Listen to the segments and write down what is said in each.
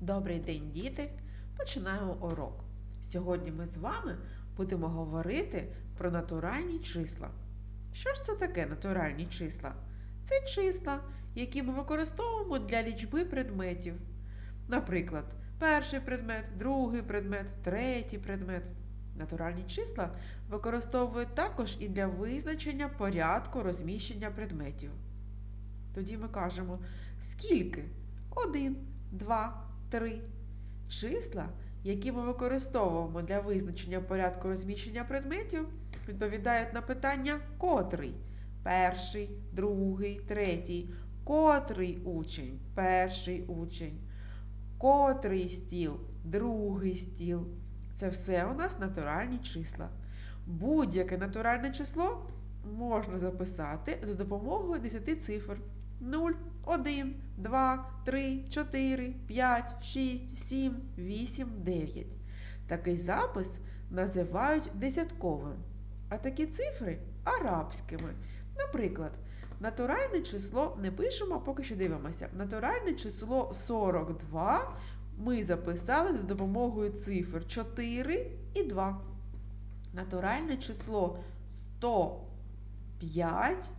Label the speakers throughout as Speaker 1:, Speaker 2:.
Speaker 1: Добрий день, діти! Починаємо урок. Сьогодні ми з вами будемо говорити про натуральні числа. Що ж це таке натуральні числа? Це числа, які ми використовуємо для лічби предметів. Наприклад, перший предмет, другий предмет, третій предмет. Натуральні числа використовують також і для визначення порядку розміщення предметів. Тоді ми кажемо, скільки? Один, два, три. Числа, які ми використовуємо для визначення порядку розміщення предметів, відповідають на питання котрий. Перший, другий, третій. Котрий учень? Перший учень. Котрий стіл? Другий стіл. Це все у нас натуральні числа. Будь-яке натуральне число можна записати за допомогою 10 цифр. 0, 1, 2, 3, 4, 5, 6, 7, 8, 9. Такий запис називають десятковим, а такі цифри арабськими. Наприклад, натуральне число не пишемо, поки що дивимося. Натуральне число 42 ми записали за допомогою цифр 4 і 2. Натуральне число 105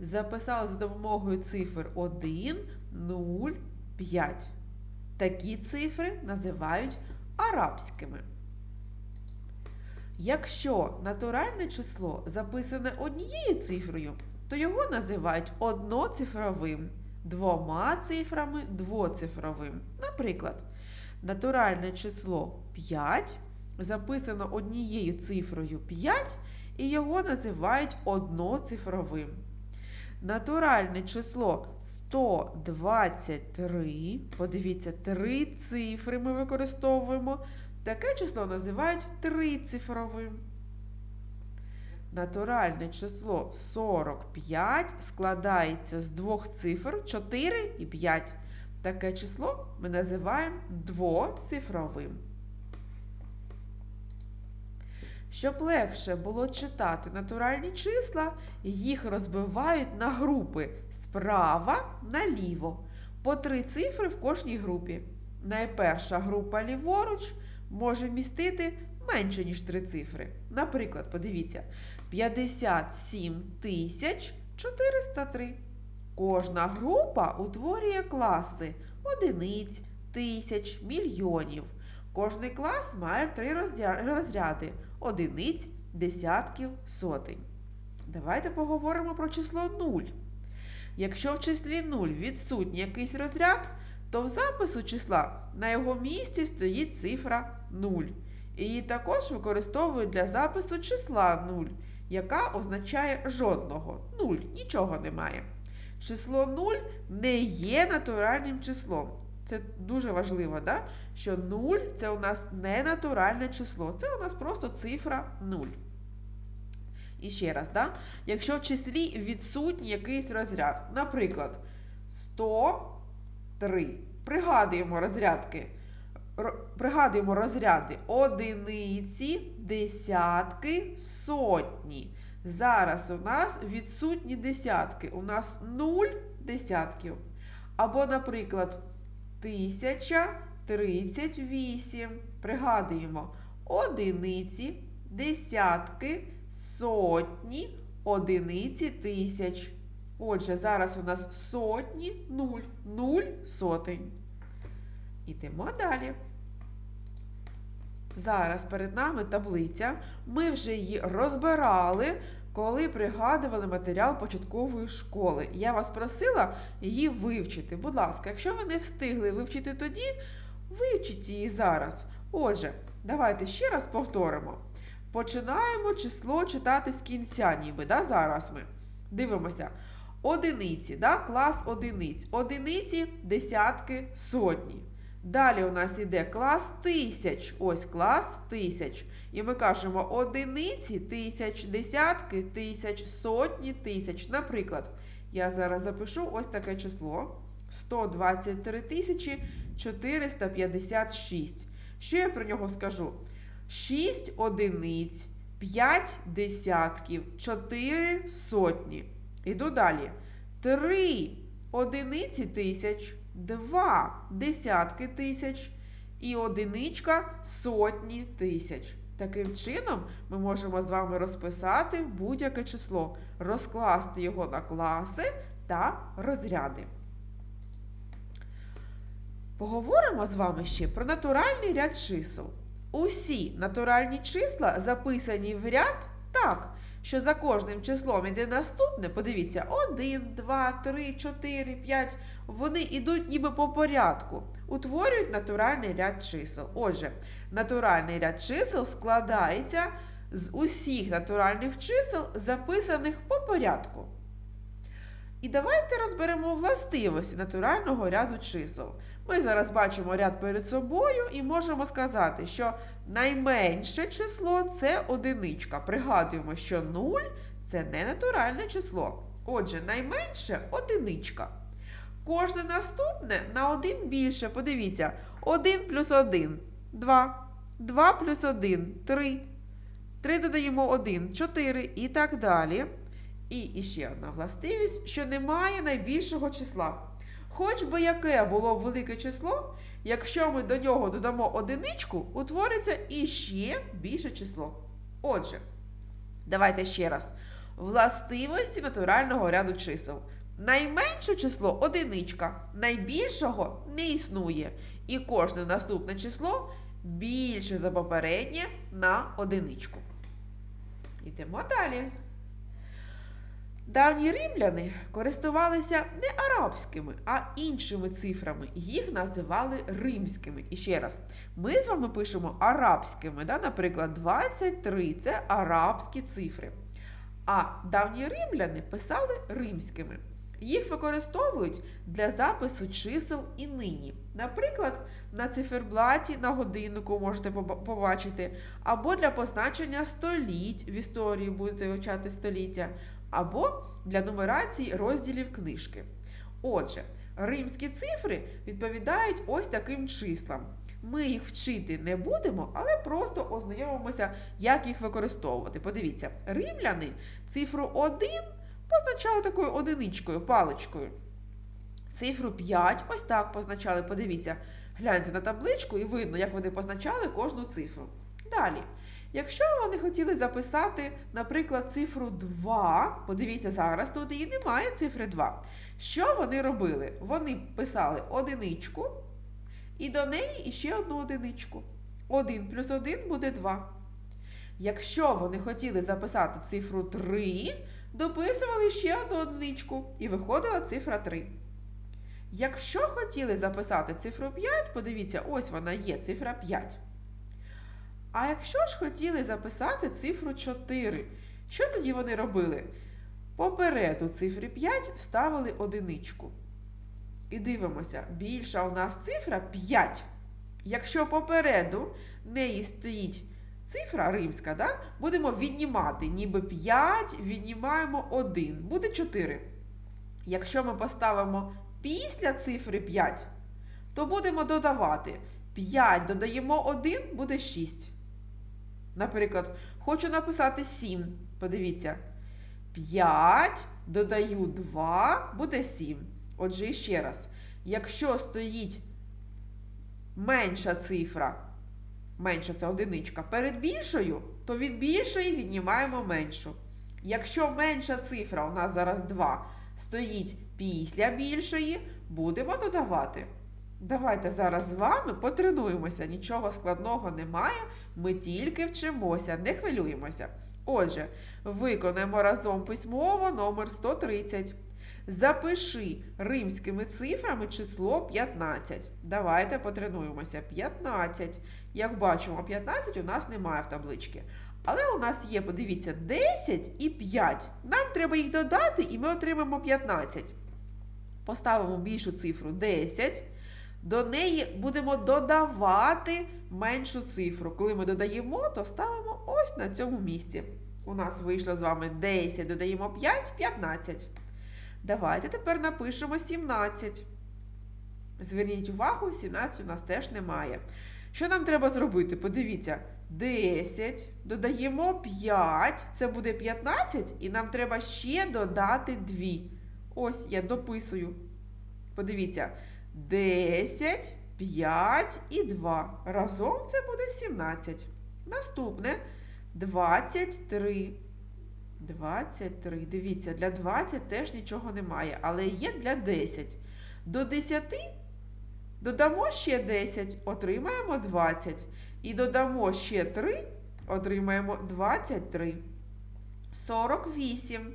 Speaker 1: записали за допомогою цифр 1, 0, 5. Такі цифри називають арабськими. Якщо натуральне число записане однією цифрою, то його називають одноцифровим, двома цифрами двоцифровим. Наприклад, натуральне число 5 записано однією цифрою 5, і його називають одноцифровим. Натуральне число 123. Подивіться, три цифри ми використовуємо. Таке число називають трицифровим. Натуральне число 45 складається з двох цифр 4 і 5. Таке число ми називаємо двоцифровим. Щоб легше було читати натуральні числа, їх розбивають на групи справа наліво. По три цифри в кожній групі. Найперша група ліворуч може містити менше, ніж три цифри. Наприклад, подивіться, 57 тисяч 403. Кожна група утворює класи одиниць, тисяч, мільйонів. Кожний клас має три розряди одиниць, десятків, сотень. Давайте поговоримо про число 0. Якщо в числі 0 відсутній якийсь розряд, то в запису числа на його місці стоїть цифра 0. І її також використовують для запису числа 0, яка означає жодного. 0, нічого немає. Число 0 не є натуральним числом. Це дуже важливо, да? що 0 це у нас не натуральне число, це у нас просто цифра 0. І ще раз, да? якщо в числі відсутній якийсь розряд, наприклад, 103. Пригадуємо розрядки. Пригадуємо розряди одиниці, десятки, сотні. Зараз у нас відсутні десятки. У нас 0 десятків. Або, наприклад, 1038. Пригадуємо одиниці, десятки, сотні, одиниці тисяч. Отже, зараз у нас сотні, нуль, нуль сотень. Ідемо далі. Зараз перед нами таблиця. Ми вже її розбирали, коли пригадували матеріал початкової школи. Я вас просила її вивчити. Будь ласка, якщо ви не встигли вивчити тоді, вивчіть її зараз. Отже, давайте ще раз повторимо. Починаємо число читати з кінця, ніби. да, Зараз ми дивимося. Одиниці, да, клас одиниць. Одиниці, десятки, сотні. Далі у нас йде клас тисяч. Ось клас тисяч. І ми кажемо одиниці тисяч, десятки тисяч, сотні тисяч. Наприклад, я зараз запишу ось таке число: 123 тисячі 456. Що я про нього скажу? 6 одиниць, 5 десятків, 4 сотні. Іду далі. 3 одиниці тисяч, два десятки тисяч і одиничка сотні тисяч. Таким чином, ми можемо з вами розписати будь-яке число, розкласти його на класи та розряди. Поговоримо з вами ще про натуральний ряд чисел. Усі натуральні числа записані в ряд так, що за кожним числом іде наступне. Подивіться, 1, 2, 3, 4, 5. Вони йдуть ніби по порядку, утворюють натуральний ряд чисел. Отже, натуральний ряд чисел складається з усіх натуральних чисел, записаних по порядку. І давайте розберемо властивості натурального ряду чисел. Ми зараз бачимо ряд перед собою і можемо сказати, що найменше число це одиничка. Пригадуємо, що 0 це не натуральне число. Отже, найменше одиничка. Кожне наступне на 1 більше. Подивіться, 1 плюс 1 2. 2 плюс 1 3. 3 додаємо 1 4 і так далі. І іще одна властивість, що немає найбільшого числа. Хоч би яке було велике число, якщо ми до нього додамо одиничку, утвориться іще більше число. Отже, давайте ще раз. Властивості натурального ряду чисел. Найменше число одиничка, найбільшого не існує. І кожне наступне число більше за попереднє на одиничку. Йдемо далі. Давні римляни користувалися не арабськими, а іншими цифрами. Їх називали римськими. І ще раз, ми з вами пишемо арабськими. Да? Наприклад, 23 це арабські цифри. А давні римляни писали римськими. Їх використовують для запису чисел і нині. Наприклад, на циферблаті на годиннику можете побачити, або для позначення століть в історії будете вивчати століття або для нумерації розділів книжки. Отже, римські цифри відповідають ось таким числам. Ми їх вчити не будемо, але просто ознайомимося, як їх використовувати. Подивіться, римляни цифру 1 позначали такою одиничкою, паличкою. Цифру 5 ось так позначали. Подивіться, гляньте на табличку і видно, як вони позначали кожну цифру. Далі. Якщо вони хотіли записати, наприклад, цифру 2, подивіться, зараз тут її немає цифри 2. Що вони робили? Вони писали одиничку і до неї іще одну одиничку. 1 плюс 1 буде 2. Якщо вони хотіли записати цифру 3, дописували ще одну одиничку і виходила цифра 3. Якщо хотіли записати цифру 5, подивіться, ось вона є, цифра 5. А якщо ж хотіли записати цифру 4, що тоді вони робили? Попереду цифри 5 ставили одиничку. І дивимося, більша у нас цифра 5. Якщо попереду неї стоїть цифра римська, да, будемо віднімати, ніби 5 віднімаємо 1, буде 4. Якщо ми поставимо після цифри 5, то будемо додавати 5 додаємо 1, буде 6. Наприклад, хочу написати 7. Подивіться. 5 додаю 2, буде 7. Отже, ще раз. Якщо стоїть менша цифра, менша це одиничка, перед більшою, то від більшої віднімаємо меншу. Якщо менша цифра, у нас зараз 2, стоїть після більшої, будемо додавати. Давайте зараз з вами потренуємося. Нічого складного немає. Ми тільки вчимося, не хвилюємося. Отже, виконаємо разом письмово номер 130. Запиши римськими цифрами число 15. Давайте потренуємося. 15. Як бачимо, 15 у нас немає в табличці. Але у нас є, подивіться, 10 і 5. Нам треба їх додати, і ми отримаємо 15. Поставимо більшу цифру 10. До неї будемо додавати меншу цифру. Коли ми додаємо, то ставимо ось на цьому місці. У нас вийшло з вами 10, додаємо 5, 15. Давайте тепер напишемо 17. Зверніть увагу, 17 у нас теж немає. Що нам треба зробити? Подивіться, 10, додаємо 5, це буде 15, і нам треба ще додати 2. Ось я дописую. Подивіться. 10, 5 і 2. Разом це буде 17. Наступне 23. 23. Дивіться, для 20 теж нічого немає, але є для 10. До 10 додамо ще 10, отримаємо 20. І додамо ще 3, отримаємо 23. 48.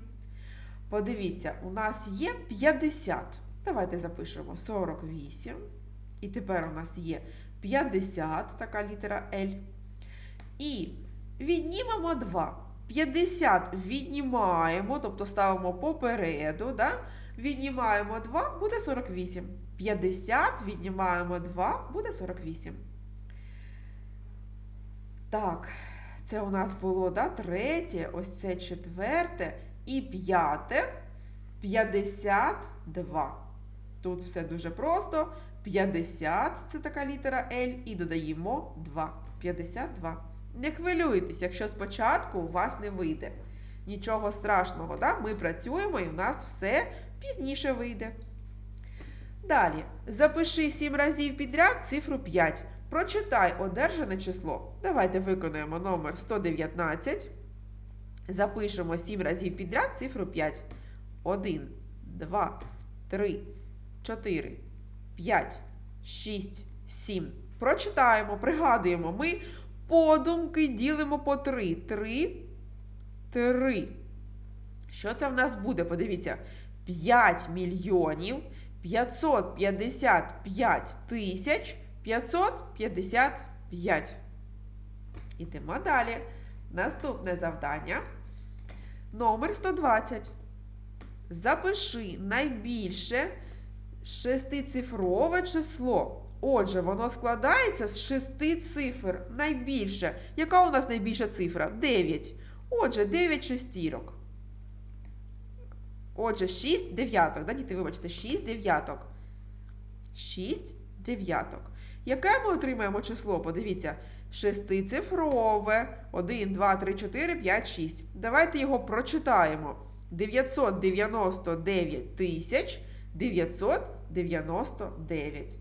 Speaker 1: Подивіться, у нас є 50. Давайте запишемо 48. І тепер у нас є 50, така літера L. І віднімемо 2. 50 віднімаємо, тобто ставимо попереду, да? віднімаємо 2, буде 48. 50 віднімаємо 2, буде 48. Так, це у нас було да, третє, ось це четверте і п'яте 52. Тут все дуже просто. 50 це така літера L, і додаємо 2. 52. Не хвилюйтесь, якщо спочатку у вас не вийде. Нічого страшного, да? ми працюємо і в нас все пізніше вийде. Далі, запиши 7 разів підряд цифру 5. Прочитай одержане число. Давайте виконаємо номер 119. Запишемо 7 разів підряд цифру 5. 1, 2, 3, 4, 5, 6, 7. Прочитаємо, пригадуємо. Ми подумки ділимо по 3. 3, 3. Що це в нас буде? Подивіться. 5 мільйонів 555 тисяч 555. Ідемо далі. Наступне завдання. Номер 120. Запиши найбільше шестицифрове число. Отже, воно складається з шести цифр. Найбільше. Яка у нас найбільша цифра? 9. Отже, 9 шестірок. Отже, 6 дев'яток. Да, діти, вибачте, 6 дев'яток. 6 дев'яток. Яке ми отримаємо число? Подивіться, шестицифрове. 1, 2, 3, 4, 5, 6. Давайте його прочитаємо. 999 тисяч 999.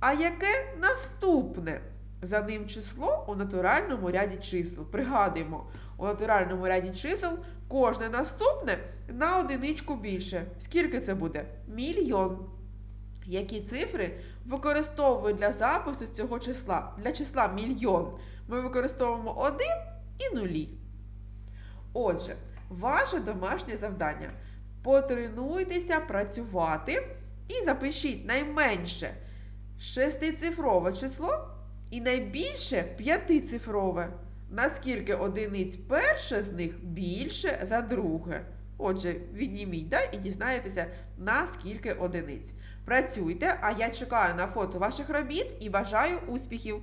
Speaker 1: А яке наступне? За ним число у натуральному ряді чисел. Пригадуємо, у натуральному ряді чисел кожне наступне на одиничку більше. Скільки це буде? Мільйон. Які цифри використовують для запису цього числа? Для числа мільйон ми використовуємо 1 і нулі. Отже, ваше домашнє завдання. Потренуйтеся працювати і запишіть найменше шестицифрове число і найбільше п'ятицифрове. Наскільки одиниць перше з них більше за друге. Отже, відніміть да, і дізнаєтеся, наскільки одиниць. Працюйте, а я чекаю на фото ваших робіт і бажаю успіхів!